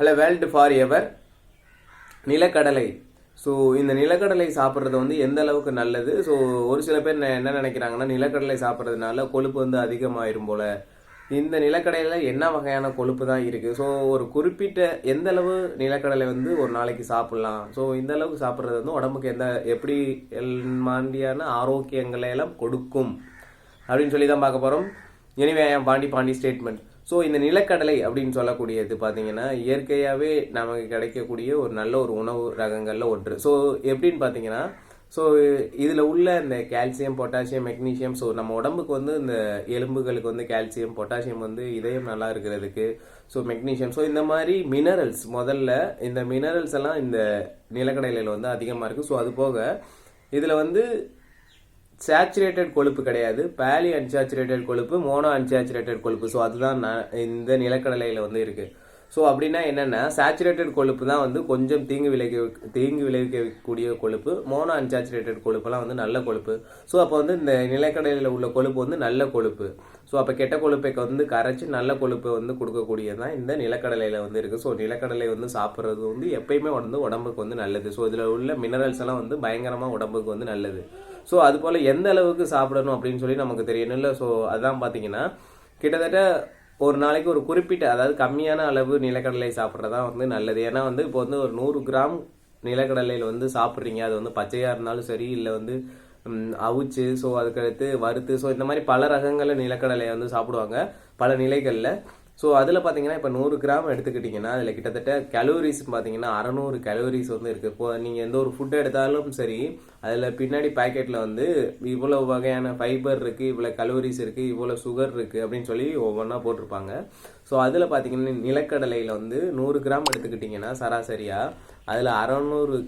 Hello world for ever நிலக்கடலை. So இந்த நிலக்கடலை சாப்பிட்றது வந்து எந்த அளவுக்கு நல்லது? ஸோ ஒரு சில பேர் என்ன நினைக்கிறாங்கன்னா நிலக்கடலை சாப்பிட்றதுனால கொழுப்பு வந்து அதிகமாயிரும் போல். இந்த நிலக்கடலையில் என்ன வகையான கொழுப்பு தான் இருக்குது ஸோ ஒரு குறிப்பிட்ட எந்த அளவு நிலக்கடலை வந்து ஒரு நாளைக்கு சாப்பிட்லாம்? ஸோ இந்த அளவுக்கு சாப்பிட்றது வந்து உடம்புக்கு எந்த எப்படி மாதிரியான ஆரோக்கியங்களை எல்லாம் கொடுக்கும்? அப்படின்னு சொல்லி தான் பார்க்க போகிறோம் எனிவே என் பாண்டி பாண்டி ஸ்டேட்மெண்ட் ஸோ இந்த நிலக்கடலை அப்படின்னு சொல்லக்கூடியது பார்த்தீங்கன்னா இயற்கையாகவே நமக்கு கிடைக்கக்கூடிய ஒரு நல்ல ஒரு உணவு ரகங்களில் ஒன்று. ஸோ எப்படின்னு பார்த்தீங்கன்னா ஸோ இதில் உள்ள இந்த கால்சியம் பொட்டாசியம் மெக்னீஷியம் ஸோ நம்ம உடம்புக்கு வந்து இந்த எலும்புகளுக்கு வந்து கால்சியம் பொட்டாசியம் வந்து இதயம் நல்லா இருக்கிறதுக்கு ஸோ மெக்னீஷியம் ஸோ இந்த மாதிரி மினரல்ஸ் முதல்ல இந்த மினரல்ஸ் எல்லாம் இந்த நிலக்கடலையில் வந்து அதிகமாக இருக்குது ஸோ அது போக இதில் வந்து சேச்சுரேட்டட் கொழுப்பு கிடையாது. பேலி அன்சாச்சுரேட்டட் கொழுப்பு மோனோ அன்சாச்சுரேட்டட் கொழுப்பு. ஸோ அதுதான் இந்த நிலக்கடலையில் வந்து இருக்குது ஸோ அப்படின்னா என்னென்னா சேச்சுரேட்டட் கொழுப்பு தான் வந்து கொஞ்சம் தீங்கு விளைவிக்க தீங்கு விளைவிக்கக்கூடிய கொழுப்பு. மோனோ அன்சாச்சுரேட்டட் கொழுப்புலாம் வந்து நல்ல கொழுப்பு. ஸோ அப்போ வந்து இந்த நிலக்கடலையில் உள்ள கொழுப்பு வந்து நல்ல கொழுப்பு. ஸோ அப்போ கெட்ட கொழுப்பை வந்து கரைச்சி நல்ல கொழுப்பை வந்து கொடுக்கக்கூடியது தான் இந்த நிலக்கடலையில் வந்து இருக்குது ஸோ நிலக்கடலை வந்து சாப்பிட்றது வந்து எப்பயுமே வந்து உடம்புக்கு வந்து நல்லது. ஸோ இதில் உள்ள மினரல்ஸ் எல்லாம் வந்து பயங்கரமாக உடம்புக்கு வந்து நல்லது. ஸோ அது போல் எந்த அளவுக்கு சாப்பிடணும் அப்படின்னு சொல்லி நமக்கு தெரியணும் இல்லை ஸோ அதான் பார்த்தீங்கன்னா கிட்டத்தட்ட ஒரு நாளைக்கு ஒரு குறிப்பிட்ட அதாவது கம்மியான அளவு நிலக்கடலை சாப்பிட்றதா வந்து நல்லது. ஏன்னா வந்து இப்போ வந்து ஒரு நூறு கிராம் நிலக்கடலையில் வந்து சாப்பிட்றீங்க. அது வந்து பச்சையாக இருந்தாலும் சரி இல்லை வந்து அவிச்சு ஸோ அதுக்கடுத்து வறுத்து ஸோ இந்த மாதிரி பல ரகங்களில் நிலக்கடலையை வந்து சாப்பிடுவாங்க. பல நிலைகளில். ஸோ அதில் பார்த்தீங்கன்னா இப்போ நூறு கிராம் எடுத்துக்கிட்டிங்கன்னா அதில் கிட்டத்தட்ட கலோரிஸ் பார்த்தீங்கன்னா அறநூறு கலோரிஸ் வந்து இருக்குது இப்போ நீங்கள் எந்த ஒரு ஃபுட் எடுத்தாலும் சரி அதில் பின்னாடி பாக்கெட்டில் வந்து இவ்வளோ வகையான ஃபைபர் இருக்குது இவ்வளோ கலோரிஸ் இருக்குது இவ்வளோ சுகர் இருக்குது அப்படின்னு சொல்லி ஒவ்வொன்றா போட்டிருப்பாங்க. ஸோ அதில் பார்த்தீங்கன்னா நிலக்கடலையில் வந்து நூறு கிராம் எடுத்துக்கிட்டிங்கன்னா சராசரியாக அதில் அறநூறு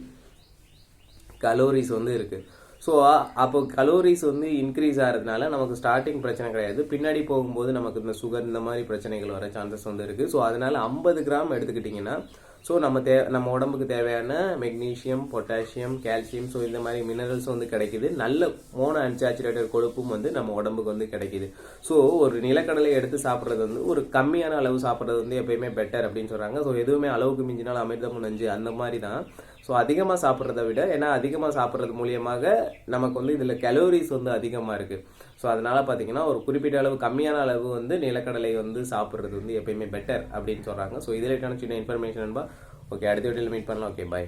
கலோரிஸ் வந்து இருக்குது ஸோ அப்போ கலோரிஸ் வந்து இன்க்ரீஸ் ஆகிறதுனால நமக்கு ஸ்டார்டிங் பிரச்சனை கிடையாது. பின்னாடி போகும்போது நமக்கு இந்த சுகர் இந்த மாதிரி பிரச்சனைகள் வர சான்சஸ் வந்து இருக்குது ஸோ அதனால ஐம்பது கிராம் எடுத்துக்கிட்டிங்கன்னா ஸோ நம்ம தே நம்ம உடம்புக்கு தேவையான மெக்னீஷியம் பொட்டாசியம் கால்சியம் ஸோ இந்த மாதிரி மினரல்ஸ் வந்து கிடைக்குது. நல்ல மோனோ அன்சாச்சுரேட்டட் கொழுப்பும் வந்து நம்ம உடம்புக்கு வந்து கிடைக்குது. ஸோ ஒரு நிலக்கடலை எடுத்து சாப்பிட்றது வந்து ஒரு கம்மியான அளவு சாப்பிட்றது வந்து எப்பயுமே பெட்டர் அப்படின்னு சொல்கிறாங்க ஸோ எதுவுமே அளவுக்கு மிஞ்சினால் அமிர்தமும் நஞ்சு அந்த மாதிரி தான். ஸோ அதிகமாக சாப்பிட்றத விட ஏன்னா அதிகமாக சாப்பிட்றது மூலியமாக நமக்கு வந்து இதில் கலோரிஸ் வந்து அதிகமாக இருக்குது ஸோ அதனால் பார்த்தீங்கன்னா ஒரு குறிப்பிட்ட அளவு கம்மியான அளவு வந்து நிலக்கடலை வந்து சாப்பிட்றது வந்து எப்பயுமே பெட்டர் அப்படின்னு சொல்கிறாங்க ஸோ இதில் சின்ன இன்ஃபர்மேஷன் ഓക്കെ അടുത്ത വീട്ടിൽ മീറ്റ് பண்ணலாம் ഓക്കെ ബൈ